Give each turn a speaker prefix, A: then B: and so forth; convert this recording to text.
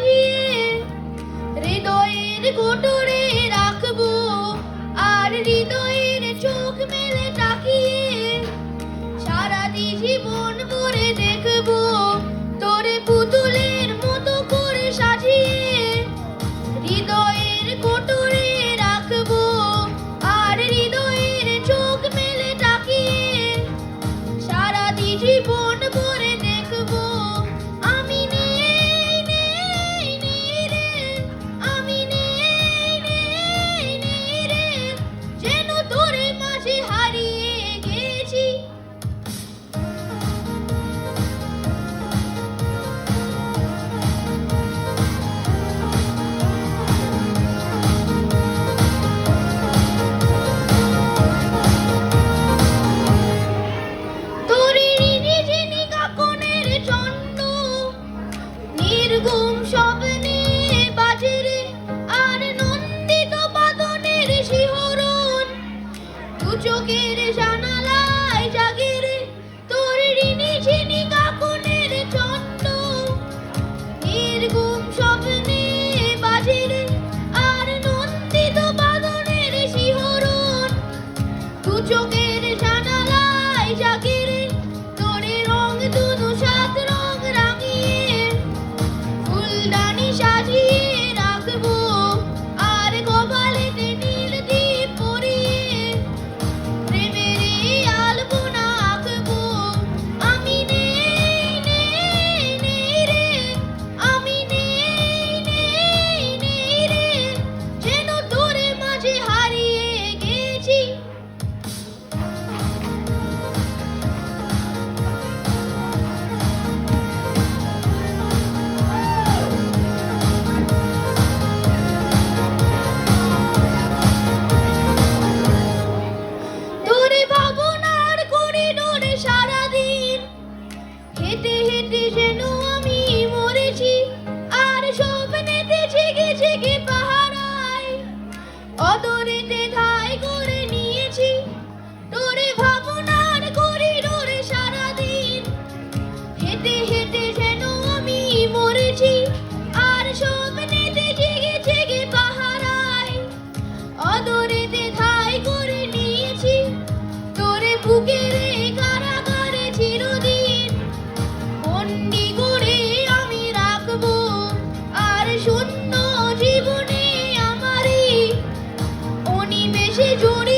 A: পাঠিয়ে হৃদয়ের কোটরে রাখব আর হৃদয়ের চোখ মেলে 데리고 훔쳐 হেঁটে যেন আর স্বপ্নেতে জেগে জেগে পাহারায়। ধা jejum